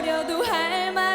버려도 할말